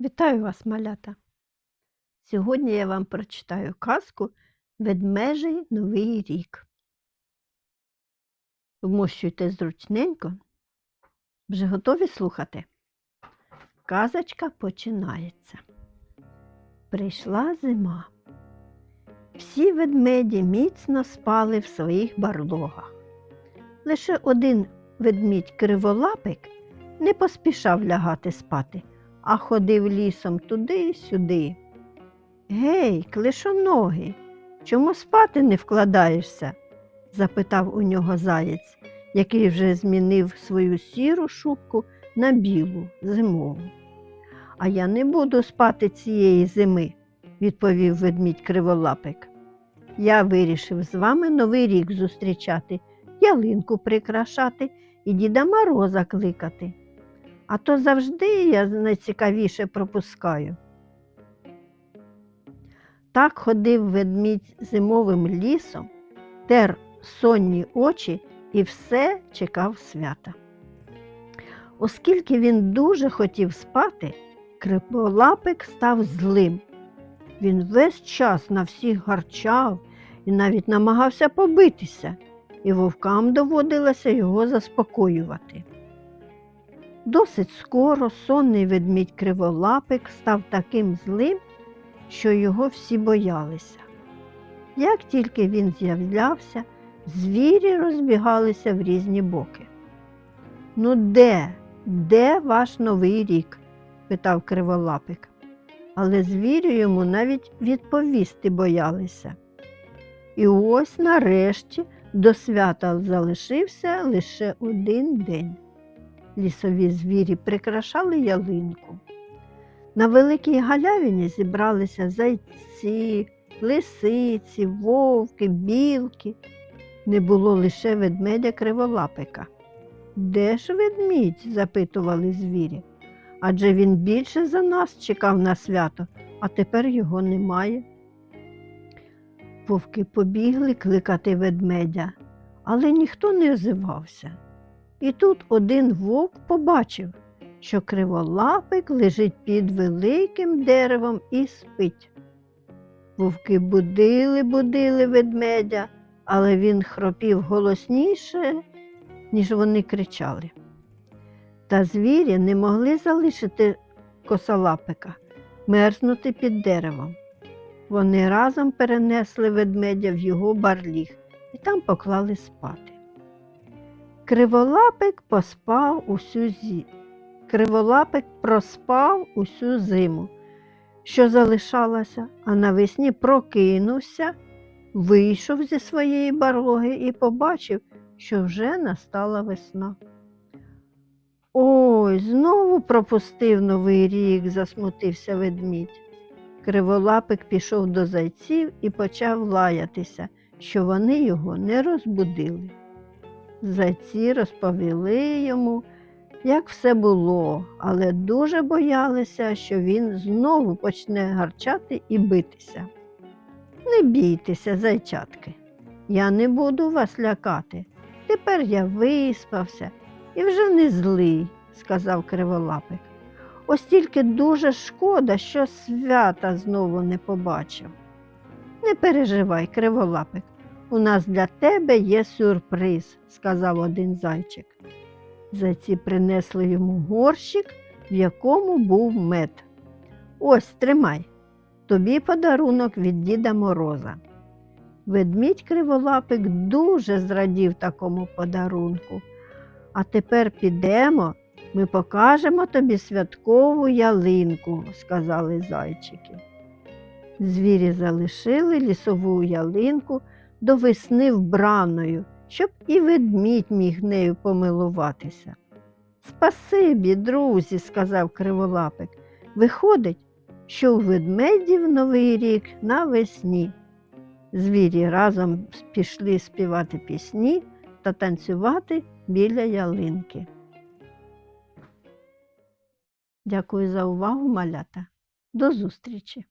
Вітаю вас, малята! Сьогодні я вам прочитаю казку Ведмежий Новий рік. Вмощуйте зручненько. Вже готові слухати? Казочка починається. Прийшла зима. Всі ведмеді міцно спали в своїх барлогах. Лише один ведмідь криволапик не поспішав лягати спати а ходив лісом туди сюди. Гей, клишоногий, чому спати не вкладаєшся? запитав у нього заєць, який вже змінив свою сіру шубку на білу зимову. А я не буду спати цієї зими, відповів ведмідь криволапик. Я вирішив з вами новий рік зустрічати, ялинку прикрашати і Діда Мороза кликати а то завжди я найцікавіше пропускаю. Так ходив ведмідь зимовим лісом, тер сонні очі і все чекав свята. Оскільки він дуже хотів спати, криполапик став злим. Він весь час на всіх гарчав і навіть намагався побитися, і вовкам доводилося його заспокоювати. Досить скоро сонний ведмідь криволапик став таким злим, що його всі боялися. Як тільки він з'являвся, звірі розбігалися в різні боки. Ну, де, де ваш новий рік? питав криволапик. Але звірі йому навіть відповісти боялися. І ось нарешті до свята залишився лише один день лісові звірі прикрашали ялинку. На великій галявині зібралися зайці, лисиці, вовки, білки. Не було лише ведмедя криволапика. Де ж ведмідь? запитували звірі. Адже він більше за нас чекав на свято, а тепер його немає. Вовки побігли кликати ведмедя, але ніхто не озивався. І тут один вовк побачив, що криволапик лежить під великим деревом і спить. Вовки будили, будили ведмедя, але він хропів голосніше, ніж вони кричали. Та звірі не могли залишити косолапика, мерзнути під деревом. Вони разом перенесли ведмедя в його барліг і там поклали спати. Криволапик поспав усю зі... Криволапик проспав усю зиму, що залишалася, а навесні прокинувся, вийшов зі своєї барлоги і побачив, що вже настала весна. Ой, знову пропустив новий рік, засмутився ведмідь. Криволапик пішов до зайців і почав лаятися, що вони його не розбудили. Зайці розповіли йому, як все було, але дуже боялися, що він знову почне гарчати і битися. Не бійтеся, зайчатки, я не буду вас лякати. Тепер я виспався і вже не злий, сказав криволапик. Ось тільки дуже шкода, що свята знову не побачив. Не переживай, криволапик, у нас для тебе є сюрприз, сказав один зайчик. Зайці принесли йому горщик, в якому був мед. Ось тримай, тобі подарунок від Діда Мороза. Ведмідь криволапик дуже зрадів такому подарунку. А тепер підемо, ми покажемо тобі святкову ялинку, сказали зайчики. Звірі залишили лісову ялинку до весни вбраною, щоб і ведмідь міг нею помилуватися. Спасибі, друзі, сказав криволапик. Виходить, що у ведмедів новий рік навесні. Звірі разом пішли співати пісні та танцювати біля ялинки. Дякую за увагу, малята. До зустрічі!